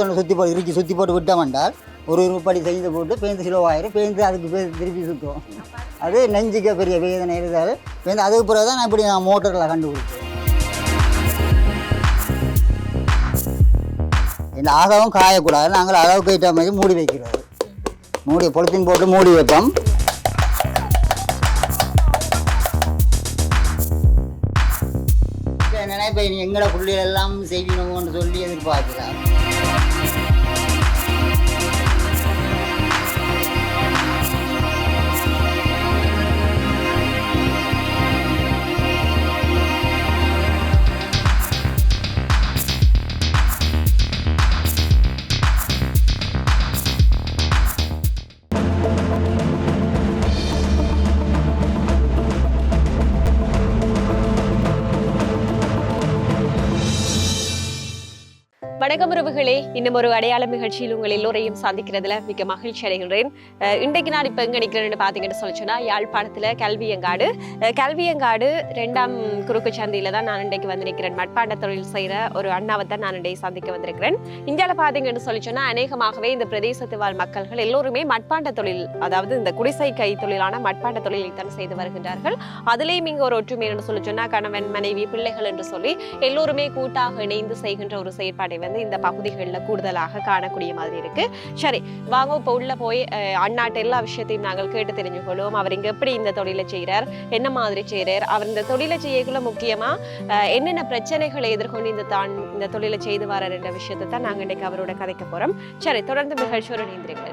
சுற்றி ஒன்று சுற்றி போட்டு இறுக்கி சுற்றி போட்டு விட்டோம் என்றால் ஒரு உருப்படி செய்து போட்டு பேந்து சிலோ பேந்து அதுக்கு திருப்பி சுற்றும் அது நெஞ்சுக்க பெரிய வேதனை இருந்தால் பேருந்து அதுக்கு பிறகு தான் நான் இப்படி நான் மோட்டரில் கண்டுபிடிச்சேன் இந்த ஆகவும் காயக்கூடாது நாங்கள் அளவுக்கு ஏற்ற மாதிரி மூடி வைக்கிறோம் மூடி பொலித்தீன் போட்டு மூடி வைப்போம். நினைப்பேன் இப்போ எங்களோட பிள்ளைகள் எல்லாம் செய்யணும்னு சொல்லி எதிர்பார்க்கிறார். இன்னும் ஒரு அடையாள நிகழ்ச்சியில் உங்கள் எல்லோரையும் சந்திக்கிறதுல மிக்க மகிழ்ச்சி அடைகின்றேன். இன்றைக்கு நான் இப்போ எங்கே நிற்கிறேன்னு பார்த்தீங்கன்னு சொல்லிச்சுன்னா யாழ்ப்பாணத்தில் கல்வியங்காடு. கல்வியங்காடு ரெண்டாம் குறுக்கு சந்தையில் தான் நான் இன்றைக்கு வந்து நிற்கிறேன் மட்பாண்ட தொழில் செய்கிற ஒரு அண்ணாவை தான் நான் இன்றைக்கு சந்திக்க வந்திருக்கிறேன். இந்தியாவில் பார்த்தீங்கன்னு சொல்லிச்சோன்னா அநேகமாகவே இந்த பிரதேசத்து வாழ் மக்கள்கள் எல்லோருமே மட்பாண்ட தொழில் அதாவது இந்த குடிசை கை தொழிலான மட்பாண்ட தொழிலை தான் செய்து வருகின்றார்கள். அதுலேயும் இங்கே ஒரு ஒற்றுமை என்று சொல்லி சொன்னால் கணவன் மனைவி பிள்ளைகள் என்று சொல்லி எல்லோருமே கூட்டாக இணைந்து செய்கின்ற ஒரு செயற்பாடை வந்து இந்த பகுதிகளில் கூடுதலாக காணக்கூடிய மாதிரி இருக்கு. சரி வாங்க இப்போ உள்ள போய் அந்நாட்டு எல்லா விஷயத்தையும் நாங்கள் கேட்டு தெரிஞ்சு கொள்வோம். அவர் இங்க எப்படி இந்த தொழிலை செய்கிறார் என்ன மாதிரி செய்கிறார் அவர் இந்த தொழிலை செய்யக்குள்ள முக்கியமா என்னென்ன பிரச்சனைகளை எதிர்கொண்டு இந்த தான் இந்த தொழிலை செய்து வரார் என்ற விஷயத்தை தான் நாங்கள் இன்னைக்கு அவரோட கதைக்க போறோம். சரி தொடர்ந்து நிகழ்ச்சியோடு நீந்திருங்கள்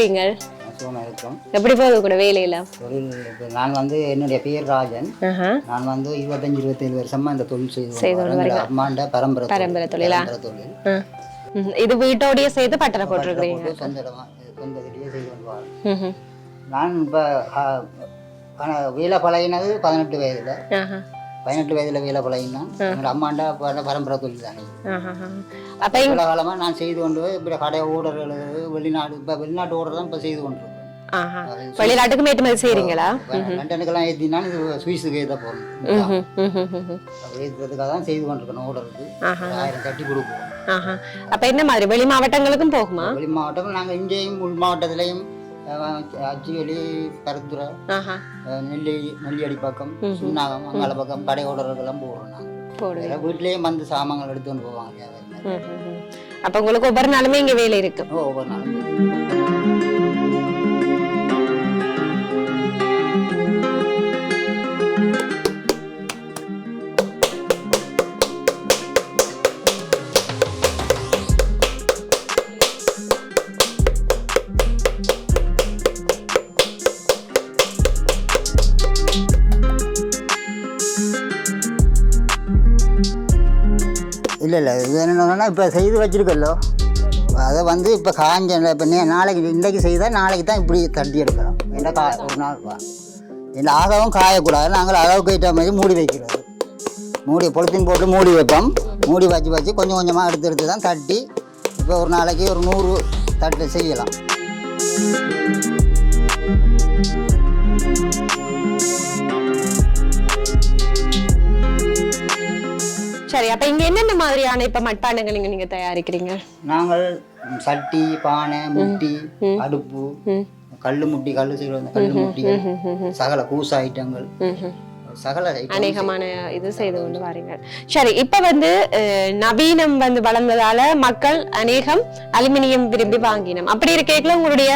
இருக்கும் எப்படி போகுது கூட வேலையில நான் வந்து என்னுடைய பேர் ராஜன். நான் வந்து இருபத்தஞ்சு இருபத்தேழு வருஷமா இந்த தொழில் செய்து அம்மாண்ட பரம்பரை. பரம்பரை தொழிலா? இது வீட்டோடய சேர்த்து பட்டறை போட்டிருக்கிறீங்க போட்டு சொந்த. நான் இப்போ வேலை பழகினது பதினெட்டு வயதில். பதினெட்டு வயதில் வேலை பழகினா என்னோட அம்மாண்ட பர- பரம்பரை தொழில் தானே. அப்ப சில காலமாக நான் செய்து கொண்டு இப்போ கடை எழுது வெளிநாடு இப்போ வெளிநாட்டு ஓர்டர் தான் இப்போ செய்து. அது வெளிநாட்டுக்கு ஏற்றுமதி செய்றீங்களா இப்ப லண்டனுக்கெல்லாம் ஏற்றினா இது சுவிஸுக்கு ஏற்ற போகணும். ஏற்றுறதுக்காக தான் செய்து கொண்டிருக்கணும் ஆஹா. ஆயிரம் கட்டி கொடுப்போம். அப்ப என்ன மாதிரி வெளி மாவட்டங்களுக்கும் போகுமா வெளி மாவட்டம் நாங்கள் இங்கேயும் உள் மாவட்டத்திலையும் அச்சுவலி கருத்துறை நெல்லி நெல்லியடி பக்கம் சுண்ணாகம் அங்கால பக்கம் கடை ஓர்டருக்கெல்லாம் போடுறோம் நாங்கள் வீட்லேயே வந்து சாமான்கள் எடுத்து கொண்டு போவாங்க. அப்ப உங்களுக்கு ஒவ்வொரு நாளுமே இங்க வேலை இருக்கு. ஒவ்வொரு நாளும். இல்லை இல்லை. இது என்னன்னா இப்போ செய்து வச்சுருக்கல்லோ அதை வந்து இப்போ காஞ்ச இப்போ நீ நாளைக்கு இன்றைக்கு செய்தால் நாளைக்கு தான் இப்படி தட்டி எடுக்கிறோம். என்ன கா ஒரு நாள் வா. இந்த ஆகவும் காயக்கூடாது. நாங்கள் அளவுக்கு ஏற்ற மாதிரி மூடி வைக்கிறது. மூடி பொலித்தீன் போட்டு மூடி வைப்போம். மூடி வச்சு வச்சு கொஞ்சம் கொஞ்சமாக எடுத்து எடுத்து தான் தட்டி இப்போ ஒரு நாளைக்கு ஒரு நூறு தட்டு செய்யலாம். சரி அப்ப இங்க என்னென்ன மாதிரியான இப்ப மட்பாண்டங்கள் நீங்க நீங்க தயாரிக்கிறீங்க? நாங்கள் சட்டி பானை முட்டி அடுப்பு ம். கல் முட்டி கல் செய்கிற கல் முட்டிகள் சகல கூச ஐட்டங்கள். சகல அநேகமான இது செய்து கொண்டு வாரீங்க சரி இப்ப வந்து நவீனம் வந்து வளர்ந்ததால மக்கள் அநேகம் அலுமினியம் விரும்பி வாங்கினோம். அப்படி இருக்கைக்குள்ள உங்களுடைய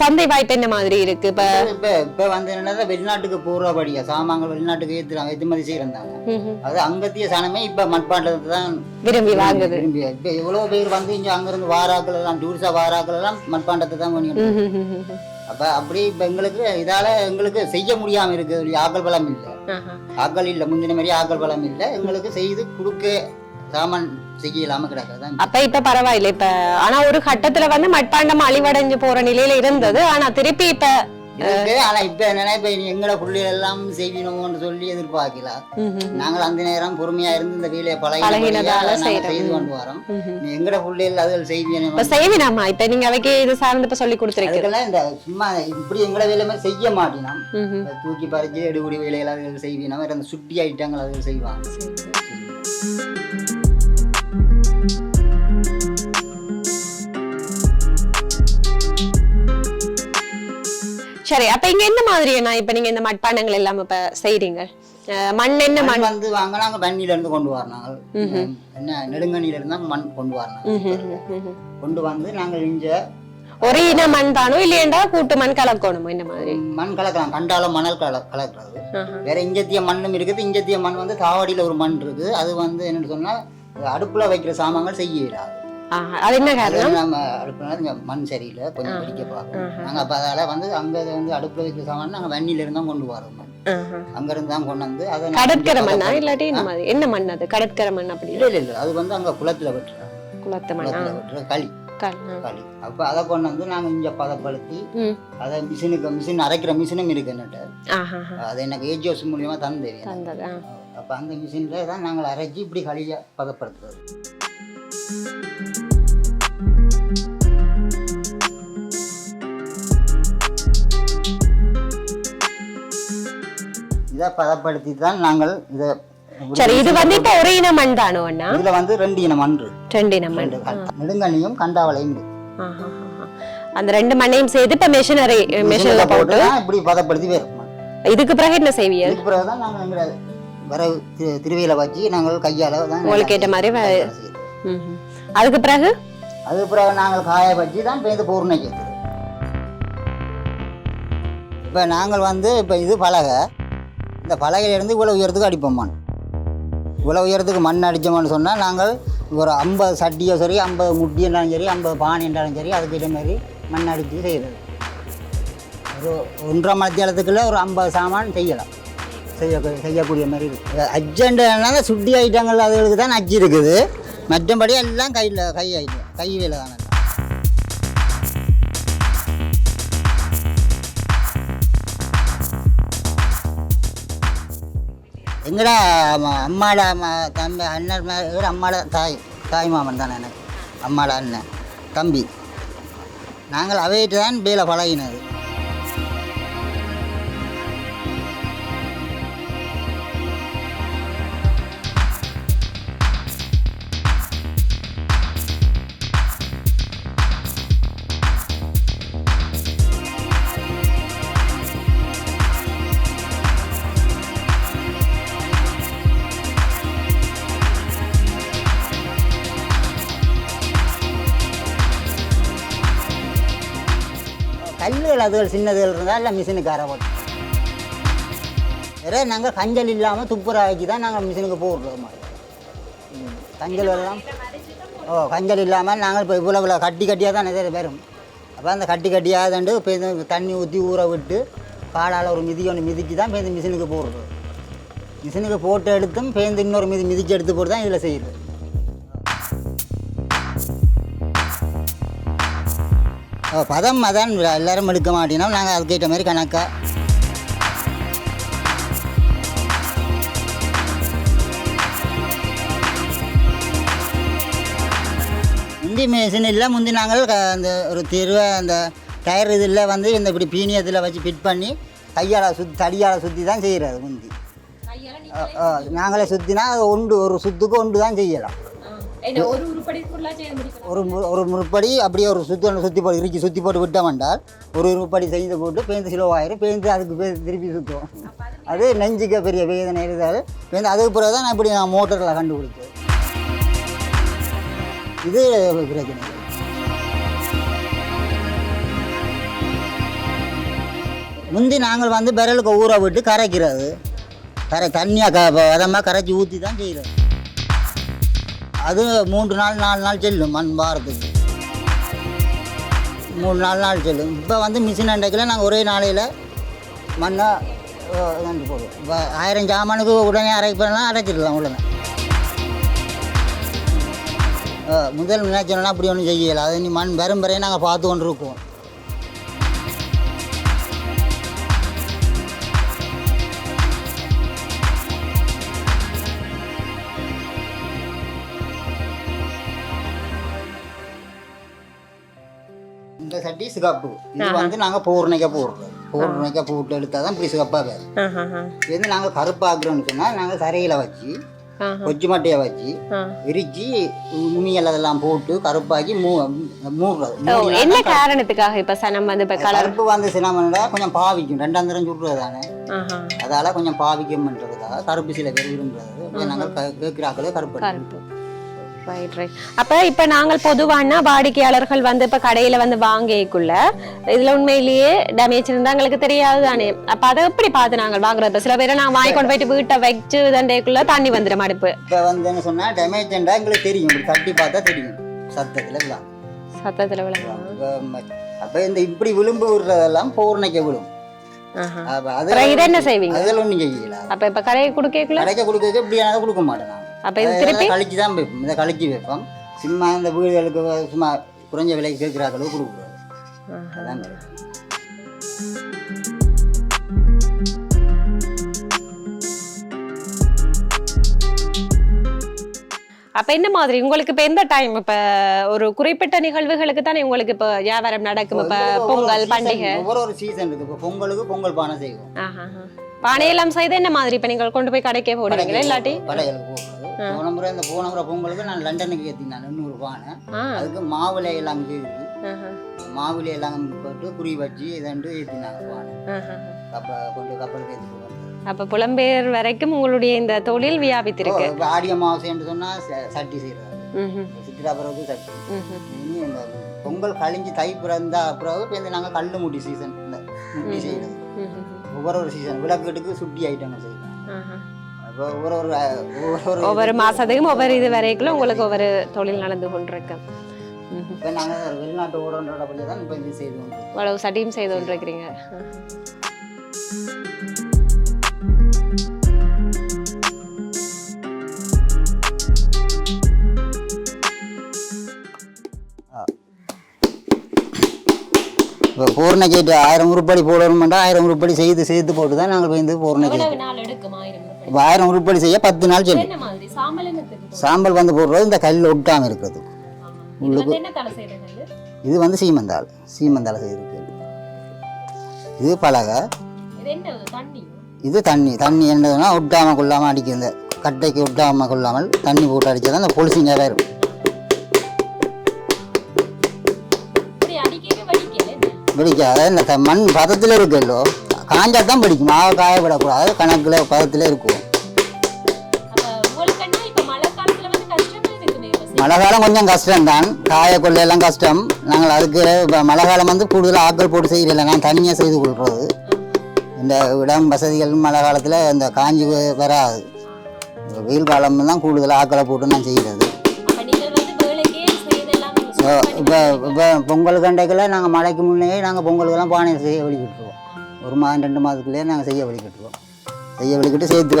சந்தை வாய்ப்பு என்ன மாதிரி இருக்கு? இப்ப இப்போ இப்போ வந்து என்னன்னா வெளிநாட்டுக்கு போகிறபடியா சாமான்கள் வெளிநாட்டுக்கு ஏற்றுறாங்க ஏற்றுமதி செய்கிறாங்க ம்ஹும். அது அங்கத்திய சனமே இப்போ மண்பாண்டத்தை தான் விரும்பி வாங்குது. விரும்பி இப்போ எவ்வளோ பேர் வந்து இங்கே அங்கேருந்து வாராக்கள் எல்லாம் டூரிஸ்டாக வாராக்கள் எல்லாம் மண்பாண்டத்தை தான் ம்ஹும். அப்போ அப்படி இப்போ எங்களுக்கு இதால் எங்களுக்கு செய்ய முடியாமல் இருக்குது ஆக்கள் பலம் இல்லை. ஆக்கள் இல்லை. முந்தின மாதிரி ஆக்கள் பலம் இல்லை. எங்களுக்கு செய்து கொடுக்க சாமான் செய்ய இல்லாமல் கிடக்குது அப்ப இப்ப பரவாயில்ல. இப்ப ஆனா ஒரு கட்டத்துல வந்து மட்பாண்டம் அழிவடைஞ்சு போற நிலையில இருந்தது. ஆனா திருப்பி இப்ப இருக்கு. ஆனா இப்ப என்னன்னா இப்ப இனி எங்கட பிள்ளைகள் எல்லாம் செய்வினோம்னு சொல்லி எதிர்பார்க்கல. ம்ஹும். நாங்கள் அந்த நேரம் பொறுமையா இருந்து இந்த வேலையை பழகினதால. செய்து கொண்டு வரோம். எங்கட பிள்ளைகள் அதுகள் இப்ப செய்வினாமா? இப்ப நீங்க அவைக்கு இது சார்ந்து இப்ப சொல்லி கொடுத்துருக்கு அதுக்கெல்லாம் இந்த சும்மா இப்படி எங்கட வேலை மாதிரி செய்ய மாட்டினோம். தூக்கி பறிச்சு எடுபடி வேலைகள் அதுகள் செய்வினோம். சுட்டி ஐட்டங்கள் அதுகள் செய்வாங்க. சரி அப்ப இங்க என்ன மாதிரியா இப்ப நீங்க இந்த மட்பாண்டங்கள் எல்லாம் இப்ப செய்றீங்க? மண் என்ன மண் வந்து வாங்க நாங்க வன்னியில இருந்து கொண்டு வரனாங்க என்ன நெடுங்கணியில இருந்தா மண் கொண்டு. ம்ஹும். கொண்டு வந்து நாங்கள் இங்க ஒரே இன மண் தானோ இல்லையண்டா கூட்டு மண் கலக்கணுமோ இந்த மாதிரி? மண் கலக்கலாம். கண்டால மணல் கல கலக்கிறது. வேற இங்கத்திய மண்ணும் இருக்குது. இங்கத்திய மண் வந்து தாவடியில ஒரு மண் இருக்குது. அது வந்து என்னன்னு சொன்னா அடுப்புல வைக்கிற சாமான்கள் செய்ய இயலாது ஆஹா. அது என்ன காரணம்? நம்ம அடுப்புல இங்க மண் சரியில்லை. கொஞ்சம் பிடிக்க பார்க்கணும். நாங்க அப்ப அதால வந்து அங்க வந்து அடுப்புல வைக்கிற சாமான் நாங்க வன்னியில இருந்தா கொண்டு வரோம். அங்க இருந்து தான் கொண்டு வந்து அதை கடற்கரை மண்ணா? இல்லாட்டி இந்த என்ன மண் அது? கடற்கரை மண் அப்படி இல்ல இல்ல அது வந்து அங்க குளத்துல வெட்டுறோம் குளத்து மண்ணா? வெட்டுற களி. களி அப்ப அதை கொண்டு வந்து நாங்க இங்க பதப்படுத்தி. அதை மிஷினுக்கு மிஷின் அரைக்கிற மிஷினும் இருக்கு என்னட்ட. அது எனக்கு ஏஜியோஸ் மூலியமா தந்து தந்தது. அப்ப அந்த மிஷின்ல தான் நாங்கள் அரைச்சி இப்படி களியை பதப்படுத்துறது. இதை பதப்படுத்தி தான் நாங்கள் இதை சரி இது வந்து இப்ப ஒரே இன மண் தானோ அண்ணா? இதுல வந்து ரெண்டு இனம் மண். ரெண்டு இன மண். நெடுங்கனியும் கண்டாவளையும். அந்த ரெண்டு மண்ணையும் சேர்த்து இப்ப மெஷினரி மெஷின்ல போட்டு இப்படி பதப்படுத்தி வரும் இதுக்கு பிறகு என்ன செய்வீங்க? இதுக்கு பிறகு தான் நாங்கள் எங்களை வர திரு- திருவையில வச்சு நாங்கள் கையால தான் உங்களுக்கு ஏற்ற மாதிரி. அதுக்கு பிறகு? அதுக்கு பிறகு நாங்கள் காய வச்சு தான் பேருந்து பூர்ணை கேட்குது இப்போ நாங்கள் வந்து இப்போ இது பலகை. இந்த பலகையிலேருந்து இவ்வளோ உயரத்துக்கு அடிப்போம் மண் இவ்வளோ உயரத்துக்கு மண் அடித்தோம்னு சொன்னால் நாங்கள் ஒரு ஐம்பது சட்டியோ சரி ஐம்பது முட்டி என்றாலும் சரி ஐம்பது பானை என்றாலும் சரி அதுக்கு இதே மாதிரி மண் அடித்து செய்கிறது ஒரு ஒன்றரை மத்தியாலத்துக்குள்ள ஒரு ஐம்பது சாமான் செய்யலாம். செய்ய செய்யக்கூடிய மாதிரி இருக்குது அர்ஜென்ட்னால சுட்டி ஐட்டங்கள் அதுகளுக்கு தான் அச்சு இருக்குது. மற்றபடி எல்லாம் கையில் கை ஐட்டம் கை வேலை தானே எங்கட அம்மாட அம்மா- தம்பி அண்ணன் இவர் அம்மாட தாய் தாய் மாமன் தானே எனக்கு அம்மாட அண்ணன் தம்பி. நாங்கள் அவையிட்டு தான் வேலை பழகினது. கல்லுகள் அதுகள் சின்னதுகள் இருந்தால் எல்லாம் மிஷினுக்கு அரை போட்டு. வேற நாங்கள் கஞ்சல் இல்லாமல் துப்புராக்கி தான் நாங்கள் மிஷினுக்கு போடுறோம் கஞ்சல் எல்லாம் ஓ கஞ்சல் இல்லாமல் நாங்கள் இப்போ இவ்வளோ இவ்வளோ கட்டி கட்டியாக தான் நிறைய பேரும் அப்போ அந்த கட்டி கட்டியாக தண்டு இப்போ தண்ணி ஊற்றி ஊற விட்டு காலால் ஒரு மிதி ஒன்று மிதிச்சு தான் பேருந்து மிஷினுக்கு போடுறது. மிஷினுக்கு போட்டு எடுத்தும் பேருந்து இன்னொரு மிதி மிதிச்சு எடுத்து போட்டு தான் இதில் செய்யுது. பதம் அதான் எல்லாரும் எடுக்க மாட்டினோம் நாங்கள் அதுக்கேற்ற மாதிரி கணக்கா. முந்தி மிஷின் இல்லை முந்தி நாங்கள் அந்த ஒரு திருவ அந்த டயர் இதில் வந்து இந்த இப்படி பீனியத்தில் வச்சு ஃபிட் பண்ணி கையால் சுற்றி தடியால் சுற்றி தான் செய்கிறது முந்தி. நாங்களே சுற்றினா அது ஒன்று ஒரு சுத்துக்கு ஒன்று தான் செய்யலாம். ஒரு ஒரு மு- ஒரு முற்படி அப்படியே ஒரு சுற்றி சுற்றி போட்டு இறுக்கி சுற்றி போட்டு விட்டோம் என்றால் ஒரு உருப்படி செய்து போட்டு பேருந்து சிலவாயிரும் பேருந்து அதுக்கு திருப்பி சுற்றும் அது நெஞ்சுக்க பெரிய வேதனை இருந்தால் பேருந்து அதுக்கு பிறகு தான் நான் இப்படி நான் மோட்டரில் கண்டுபிடிச்சேன் இது பிரச்சனை. முந்தி நாங்கள் வந்து விரலுக்கு ஊற விட்டு கரைக்கிறது. கரை தண்ணியாக க கரைச்சி ஊற்றி தான் செய்கிறது. அது மூன்று நாள் நாலு நாள் செல்லும் மண் வாரத்துக்கு. மூணு நாலு நாள் செல்லும். இப்போ வந்து மிஷின் அண்டைக்கில் நாங்கள் ஒரே நாளையில் மண்ணை வந்து போடுவோம். இப்போ ஆயிரம் சாமானுக்கு உடனே அரைப்பெல்லாம் அரைச்சிடலாம் உடனே முதல் நினைச்சோன்னா அப்படி ஒன்றும் செய்யலை. அது நீ மண் வரும் வரையும் நாங்கள் பார்த்து கொண்டு இருக்கோம் சட்டி சிகப்பு. இது வந்து நாங்கள் பூர்ணிக்க போடுறோம். பூர்ணிக்க போட்டு எடுத்தால் தான் இப்படி சிகப்பாக வேறு. இது வந்து நாங்கள் கருப்பாக்குறோம்னு சொன்னால் நாங்கள் சரையில் வச்சு. கொச்சு மட்டையை வச்சு. விரிச்சு நுனியல் அதெல்லாம் போட்டு கருப்பாக்கி மூ மூடுறது. என்ன காரணத்துக்காக இப்ப சனம் வந்து இப்ப வந்து சினமண்டா கொஞ்சம் பாவிக்கும். ரெண்டாம் தரம் சுடுறது தானே. அதால கொஞ்சம் பாவிக்கும்ன்றதுக்காக கருப்பு சில பேர் விரும்புறது. நாங்கள் கேட்கிறாக்களே கருப்பு கருப்பு. ரைட் ரைட் அப்ப இப்ப நாங்கள் பொதுவான வாடிக்கையாளர்கள் வந்து இப்ப கடையில வந்து வாங்கிக்குள்ள இதுல உண்மையிலேயே டேமேஜ் இருந்தா எங்களுக்கு தெரியாது தானே. அப்ப அதை எப்படி பார்த்து நாங்கள் வாங்குறது? இப்ப சில பேரை நான் வாங்கி கொண்டு போயிட்டு வீட்டை வச்சு தண்டைக்குள்ள தண்ணி வந்துடும் அடுப்பு. இப்போ வந்து என்ன சொன்னால் டேமேஜ்ண்டா எங்களுக்கு தெரியும். இப்படி தட்டி பார்த்தா தெரியும். சத்தத்தில் எல்லாம் சத்தத்துல விளங்கும் அப்போ இந்த இப்படி விளிம்பு விடுறதெல்லாம் பூர்ணிக்க விழும். அப்போ அது என்ன செய்வீங்க? அதில் ஒன்றும் செய்யல. அப்ப இப்ப கடையை கொடுக்கக்குள்ள? கடைக்க கொடுக்க இப்படியானதை கொடுக்க மாட்டேன். அப்ப இது திருப்பி? கழிச்சு தான் வைப்போம். இதை கழிச்சு வைப்போம். சும்மா இந்த வீடுகளுக்கு சும்மா குறைஞ்ச விலைக்கு கேட்குறாக்களுக்கு கொடுக்குறது ஆஹா. அதான். அப்ப என்ன மாதிரி? உங்களுக்கு இப்ப எந்த டைம் இப்ப ஒரு குறிப்பிட்ட நிகழ்வுகளுக்கு தானே உங்களுக்கு இப்ப வியாபாரம் நடக்கும்? இப்ப பொங்கல் பண்டிகை. ஒவ்வொரு ஒரு சீசன் இருக்கு. இப்போ பொங்கலுக்கு பொங்கல் பானை செய்வோம். பானையெல்லாம் செய்து என்ன மாதிரி இப்ப நீங்கள் கொண்டு போய் கடைக்கே போடுவீங்களா? இல்லாட்டி? போன முறை இந்த போன முறை பொங்கலுக்கு நான் லண்டனுக்கு ஏற்றினேன் இன்னொரு பானை அதுக்கு மாவுளை எல்லாம் ஆஹா, மாவுளை எல்லாம் போட்டு குறி வச்சு இதண்டு ஏற்றினாங்க பானை. கப்ப கொண்டு கப்பலுக்கு ஏற்றி போவாங்க அப்ப புலம்பெயர் வரைக்கும் உங்களுடைய இந்த தொழில் வியாபித்திருக்கு. ஆடி அமாவாசைன்னு சொன்னால் சட்டி செய்கிறது ம்ஹும், சித்திரா பிறகு சட்டி. இனி இந்த பொங்கல் கழிஞ்சு தை பிறந்தா பிறகு இப்போ இந்த நாங்கள் கல் முடி சீசன் முடி செய்கிறது. ஒவ்வொரு ஒரு சீசன் விளக்கெட்டுக்கு சுட்டி ஐட்டங்கள் ஆஹா. அப்போ ஒவ்வொரு ஒரு ஒவ்வொரு இது. வரைக்கும் உங்களுக்கு ஒவ்வொரு தொழில் நடந்து கொண்டிருக்கு. இப்போ நாங்கள் வெளிநாட்டு ஓடன்றோட பள்ளி தான் இப்போ இது செய்து இவ்வளவு சட்டியும் செய்து கொண்டிருக்கிறீங்க. இப்போ பூர்ண கேட்டு ஆயிரம் உருப்படி போடணுமெண்டா ஆயிரம் உருப்படி செய்து சேர்த்து போட்டு தான் நாங்கள் வந்து பூர்ண கேட்டு. எவ்வளவு நாள் எடுக்கும் ஆயிரம் உருப்படி செய்ய பத்து நாள் சொல்லும் சாம்பல் வந்து போடுறது இந்த கல் ஒட்டாமல் இருக்கிறது. செய்யறது இது வந்து சீமந்தாள். சீமந்தாள் செய்திருக்கு இது பலகை. இது தண்ணி? தண்ணி. என்னதுன்னா ஒட்டாமல் கொள்ளாமல் அடிக்கும் இந்த கட்டைக்கு ஒட்டாமல் கொள்ளாமல் தண்ணி போட்டு வரும் இப்படி அடிக்கவே வடிக்கல பிடிக்காது இந்த மண் பதத்தில் இருக்குல்லோ. காஞ்சா தான் பிடிக்கும். மாவை காய விடக்கூடாது கணக்கில் பதத்தில் இருக்கும். மழை கஷ்டமா காலம் கொஞ்சம் கஷ்டம்தான். காய கொள்ள எல்லாம் கஷ்டம். நாங்கள் அதுக்கு இப்போ மழை காலம் வந்து கூடுதலாக ஆட்கள் போட்டு செய்யறதில்ல. நான் தனியாக செய்து கொள்வது இந்த இடம் வசதிகள் மழை காலத்தில் இந்த காஞ்சி வராது. வெயில் காலம் தான் கூடுதலாக ஆட்களை போட்டு நான் செய்கிறது இப்போ இப்போ பொங்கல் கண்டைக்குள்ள நாங்கள் மழைக்கு முன்னே நாங்கள் பொங்கலுக்கெல்லாம் பானை செய்ய வழிகிட்டுருவோம் ஒரு மாதம் ரெண்டு மாதத்துக்குள்ளேயே நாங்கள் செய்ய வழிகிட்டுருவோம் செய்ய வழிகிட்டு சேர்த்து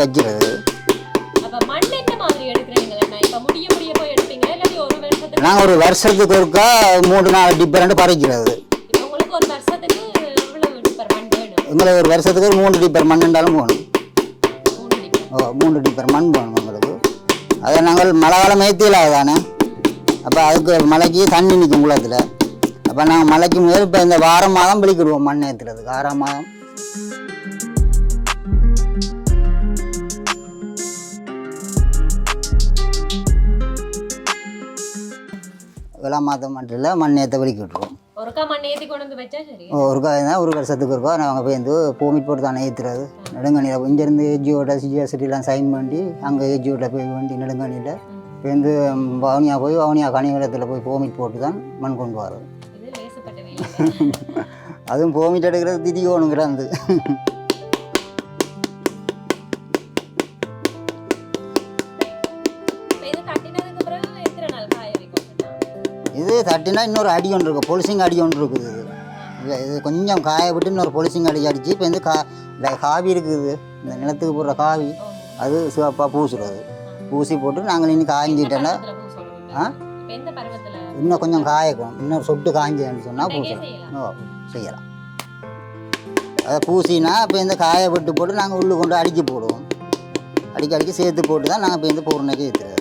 வருஷத்துக்கு நாங்கள் ஒரு வருஷத்துக்கு ஒருக்கா மூணு நாலு டிஃபரெண்ட் பறிக்கிறது. இப்ப உங்களுக்கு ஒரு வருஷத்துக்கு எவ்வளவு டிப்பர் மண் வேணும்? எங்களுக்கு ஒரு வருஷத்துக்கு ஒரு மூணு டிப்பர் மண் இருந்தாலும் போகணும் ஓ மூணு டிப்பர் மண் போகணும் உங்களுக்கு அதை நாங்கள் மழை காலம் ஏற்றியல தானே அப்போ அதுக்கு மழைக்கு தண்ணி நிற்கும் குளத்தில். அப்போ நாங்கள் மழைக்கு முதல் இப்போ இந்த வாரம் மாதம் பிடிக்கிடுவோம் மண் ஏற்றுறதுக்கு ஆறாம் மாதம். ஏழாம் மாதம் மட்டும் இல்லை மண் ஏற்ற வலிக்கு விட்டுருவோம் ஒருக்கா ஒரு வருஷத்துக்கு இருக்கோம் நாங்கள் போய் வந்து போமிட் போட்டு தானே ஏற்றுறது நெடுங்கணியில் இங்கேருந்து ஏஜியோட சிஜிஎஸ்டிலாம் சைன் பண்ணி அங்கே ஏஜியோட போய் வண்டி நெடுங்கணியில் வந்து வவுனியா போய் வவுனியா கனிவளத்தில் போய் போமிட் போட்டு தான் மண் கொண்டு வரோம் அதுவும் போமிட் எடுக்கிறது திதியோனுங்கிறது இப்ப இது தட்டினா இன்னொரு அடி ஒன்று இருக்குது பொலிசிங் அடி ஒன்று இருக்குது இது. இது கொஞ்சம் காய விட்டு இன்னொரு பொலிசிங் அடிச்சு அடிச்சு இப்போ வந்து கா காவி இருக்குது இந்த நிலத்துக்கு போடுற காவி அது சிவப்பாக பூசுறது. பூசி போட்டு நாங்கள் இன்னும் காய்ஞ்சிட்டோன்னா ஆ? இன்னும் கொஞ்சம் காயக்கும். இன்னொரு சொட்டு காய்ஞ்சதுன்னு சொன்னால் பூசலாம். ஓ செய்யலாம். அதை பூசினா இப்போ இந்த காய விட்டு போட்டு நாங்கள் உள்ளு கொண்டு அடிக்க போடுவோம். அடிக்க அடிக்க சேர்த்து போட்டு தான் நாங்கள் இப்போ இந்த பூர்ணைக்கு ஏற்றுறது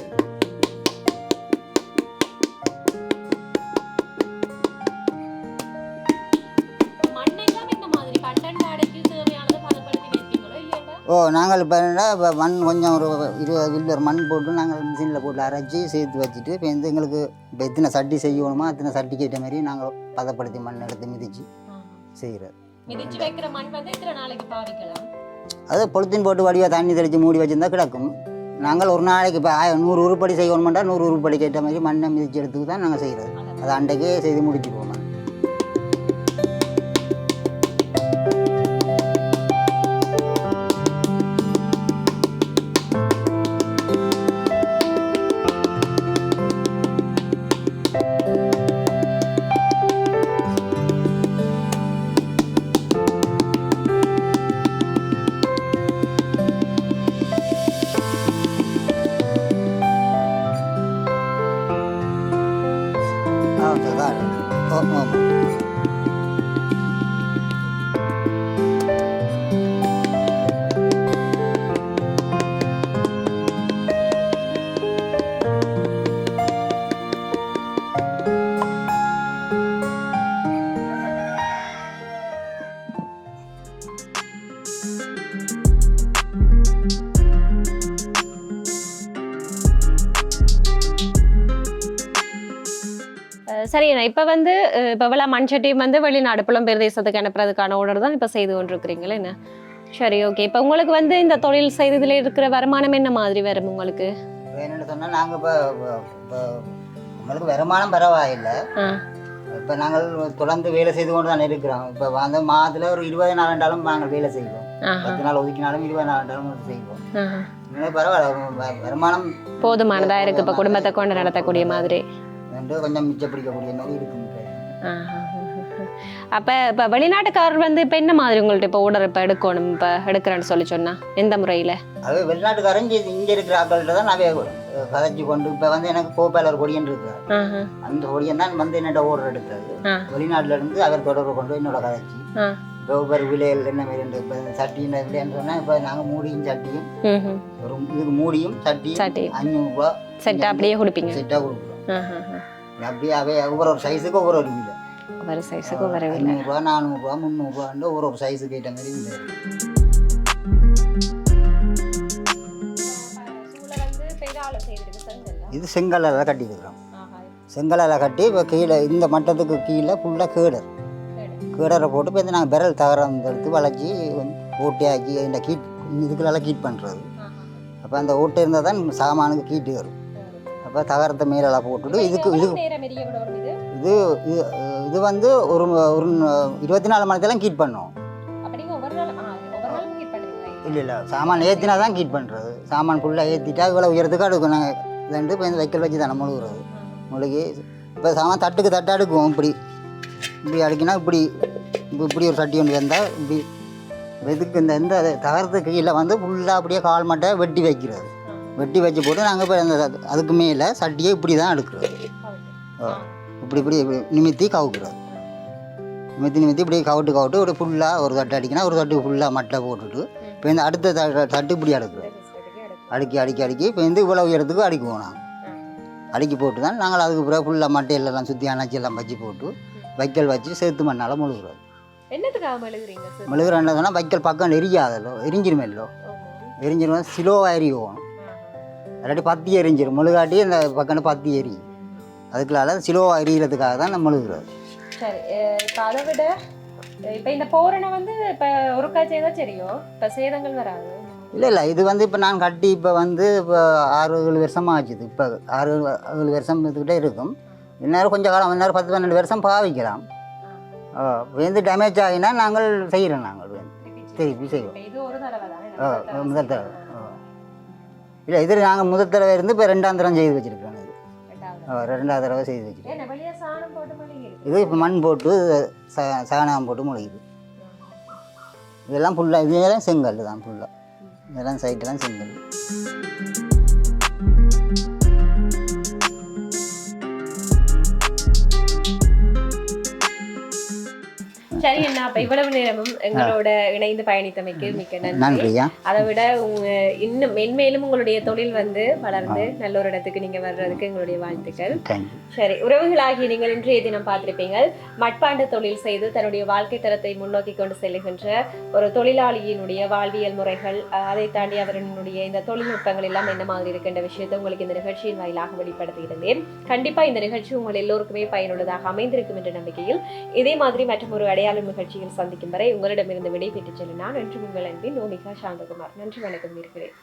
ஓ நாங்கள் இப்போ என்ன இப்போ மண் கொஞ்சம் ஒரு இருபது வில்லர் மண் போட்டு நாங்கள் மிஷினில் போட்டு அரைச்சி சேர்த்து வச்சுட்டு இப்போ வந்து எங்களுக்கு இப்போ எத்தனை சட்டி செய்யணுமோ அத்தனை சட்டிக்கு ஏற்ற மாதிரி நாங்கள் பதப்படுத்தி மண் எடுத்து மிதித்து செய்கிறது மிதிச்சு பாவிக்கலாம்? அது பொலித்தீன் போட்டு வடிவாக தண்ணி தெளித்து மூடி வச்சிருந்தா கிடக்கும். நாங்கள் ஒரு நாளைக்கு இப்போ ஆய- நூறு உருப்படி செய்யணுமெண்டா நூறு உருப்படிக்கு ஏற்ற மாதிரி மண்ணை மிதிச்சு எடுத்து தான் நாங்கள் செய்கிறது அது அன்றைக்கே செய்து முடிச்சுக்குவோம் சரிண்ணா இப்போ வந்து இப்போ இவ்வளோ மண் சட்டியும் வந்து வெளிநாடு புலம்பெயர் தேசத்துக்கு அனுப்புறதுக்கான ஆர்டர் தான் இப்போ செய்து கொண்டிருக்கிறீங்களே என்ன? சரி ஓகே இப்போ உங்களுக்கு வந்து இந்த தொழில் செய்ததுல இருக்கிற வருமானம் என்ன மாதிரி வரும் உங்களுக்கு? வேணும்னு சொன்னால் நாங்கள் இப்போ உங்களுக்கு வருமானம் பரவாயில்லை. இப்போ நாங்கள் தொடர்ந்து வேலை செய்து கொண்டு தான் இருக்கிறோம். இப்போ அந்த மாதத்தில் ஒரு இருபது நாள் ரெண்டாலும் நாங்கள் வேலை செய்வோம். பத்து நாள் ஒதுக்கினாலும் இருபது நாள் ரெண்டாலும் செய்வோம். பரவாயில்ல வருமானம் போதுமானதா இருக்கு இப்போ குடும்பத்தை கொண்டு நடத்தக்கூடிய மாதிரி. வந்து கொஞ்சம் மிச்சப்பிடிக்கக்கூடிய மாதிரி இருக்கும். அப்ப இப்ப வெளிநாட்டுக்காரர் வந்து இப்ப என்ன மாதிரி உங்கள்ட்ட இப்போ ஆர்டர் இப்ப எடுக்கணும் இப்ப எடுக்கிறேன்னு சொல்லி சொன்னா எந்த முறையில அது வெளிநாட்டுக்காரன் இங்கே இருக்கிற ஆட்கள்கிட்ட தான் நிறைய கதைச்சு கொண்டு இப்போ வந்து எனக்கு கோப்பாளர் கொடியன் இருக்கிறார் ஆஹா. அந்த கொடியன் தான் வந்து என்னோட ஓர்டர் ஆ. வெளிநாட்டுல இருந்து அவர் தொடர்பு கொண்டு என்னோட கதைச்சு. இப்போ ஒவ்வொரு விலைகள் என்ன மாதிரி இப்போ விலைன்னு சொன்னால் இப்போ நாங்கள் மூடியும் சட்டியும். ஒரு இதுக்கு மூடியும் சட்டியும் சட்டி அஞ்சூறுரூவா செட்டா அப்படியே கொடுப்பீங்க செட்டாக ஆஹா. அப்படியே ஒவ்வொரு ஒரு சைஸுக்கு ஒவ்வொரு ஒரு விலை ஒரு சைஸுக்கு வரவில்லை ஐநூறுரூவா நானூறுரூவா முந்நூறுரூவான்னு ஒரு ஒரு சைஸுக்கு ஏற்ற மாதிரி விலை. இது செங்கலால் கட்டியிருக்கிறோம் செங்கலால் கட்டி இப்போ கீழே இந்த மட்டத்துக்கு கீழே ஃபுல்லாக கேடர். கேடரை போட்டு இப்போ நாங்கள் விரல் தகரம் எடுத்து வளைச்சி ஓட்டையாக்கி இந்த கீட் இதுக்குள்ளெல்லாம் கீட் பண்ணுறது அப்போ அந்த ஓட்டை இருந்தால் தான் சாமானுக்கு கீட்டு வரும். அப்போ தகரத்தை மேலெல்லாம் போட்டுட்டு இதுக்கு இது? இது இது இது வந்து ஒரு ஒரு இருபத்தி நாலு மணி நேரம் கீட் பண்ணும். இல்லை இல்லை. சாமான் ஏற்றினா தான் கீட் பண்ணுறது சாமான் ஃபுல்லாக ஏற்றிட்டா இவ்வளோ உயரத்துக்கு அடுக்கும். நாங்கள் ரெண்டு இப்போ இந்த வைக்கல் வச்சு தானே முழுகுறது. முழுகி இப்போ சாமான் தட்டுக்கு தட்டு அடுக்குவோம் இப்படி இப்படி அடுக்கினா இப்படி இப்ப இப்படி ஒரு சட்டி ஒன்று வந்தால் இப்படி. இதுக்கு இந்த இந்த தகரத்துக்கு கீழே வந்து ஃபுல்லாக அப்படியே கால் மட்டை வெட்டி வைக்கிறது. வெட்டி வச்சு போட்டு நாங்கள் இப்போ அந்த அதுக்கு மேலே சட்டியை இப்படி தான் எடுக்கிறது ஓ. இப்படி இப்படி இப்படி நிமித்தி கவுக்குறது நிமித்தி நிமித்தி இப்படி கவுட்டு கவுட்டு ஒரு ஃபுல்லாக ஒரு தட்டு அடிக்கினா ஒரு தட்டுக்கு ஃபுல்லாக மட்டை போட்டுட்டு இப்போ இந்த அடுத்த தட்டு இப்படி அடுக்குறது அடுக்கி அடுக்கி அடுக்கி. இப்போ வந்து இவ்வளோ உயரத்துக்கு அடிக்குவோம் நாங்கள் அடுக்கி போட்டு தான் நாங்கள் அதுக்கு பிறகு ஃபுல்லாக மட்டையிலெல்லாம் சுற்றி அணைச்சி எல்லாம் வச்சு போட்டு வைக்கல் வச்சு சேர்த்து மண்ணால் முழுகுறது என்னத்துக்காக எழுதுறீங்க சார் முழுகிறேன்னு வைக்கல் பக்கம் எரியாதல்லோ எரிஞ்சிரும் ஸ்லோவாக எரியும் இல்லாட்டி பத்தி எரிஞ்சிரும். முழுகாட்டி அந்த பக்கம் பத்தி எரி. அதுக்குள்ளால ஸ்லோவாக எரியறதுக்காக தான் நம்ம முழுகிறது சரி இப்போ அதை விட இப்போ இந்த போரணை வந்து இப்போ ஒரு காய்ச்சல் தான் தெரியும்? இப்போ சேதங்கள் வராது. இல்லை இல்லை இது வந்து இப்போ நான் கட்டி இப்போ வந்து இப்போ ஆறு ஏழு வருஷமாக ஆச்சுது. இப்போ ஆறு ஏழு வருஷம் இதுக்கிட்டே இருக்கும். இந்நேரம் கொஞ்சம் காலம் இந்நேரம் பத்து பன்னெண்டு வருஷம் பாவிக்கலாம். வந்து டேமேஜ் ஆகினா நாங்கள் செய்கிறோம் நாங்கள். திருப்பி செய்வோம். முதல் தடவை. இல்லை இது நாங்கள் முதல் தடவை இருந்து இப்போ ரெண்டாம் தரம் செய்து வச்சுருக்கோம் இது ரெண்டாவது தடவை செய்து வச்சுருக்கோம். இது இப்போ மண் போட்டு ச சகனம் போட்டு முளைக்குது இதெல்லாம் ஃபுல்லாக இதெல்லாம் செங்கல் தான் ஃபுல்லாக இதெல்லாம் சைட்டெல்லாம் செங்கல். சரி அண்ணா அப்ப இவ்வளவு நேரமும் எங்களோட இணைந்து பயணித்தமைக்கு மிக்க நன்றி. அதை விட இன்னும் மென்மேலும் உங்களுடைய தொழில் வந்து வளர்ந்து நல்ல ஒரு இடத்துக்கு நீங்க வர்றதுக்கு எங்களுடைய வாழ்த்துக்கள். சரி உறவுகளாகி நீங்கள் இன்றைய தினம் பார்த்திருப்பீங்க மட்பாண்ட தொழில் செய்து தன்னுடைய வாழ்க்கை தரத்தை முன்னோக்கி கொண்டு செல்லுகின்ற ஒரு தொழிலாளியினுடைய வாழ்வியல் முறைகள் அதை தாண்டி அவர்களுடைய இந்த தொழில்நுட்பங்கள் எல்லாம் என்ன மாதிரி இருக்கின்ற விஷயத்தை உங்களுக்கு இந்த நிகழ்ச்சியின் வாயிலாக வெளிப்படுத்தி இருந்தேன் கண்டிப்பா இந்த நிகழ்ச்சி உங்கள் எல்லோருக்குமே பயனுள்ளதாக அமைந்திருக்கும் என்ற நம்பிக்கையில் இதே மாதிரி மற்றும் ஒரு அடையாள நிகழ்ச்சியில் சந்திக்கும் வரை உங்களிடமிருந்து விடைபெற்று செல்ல நான் என்று உங்கள் அன்பின் நோமிகா சாந்தகுமார். நன்றி வணக்கம் இருக்கிறேன்.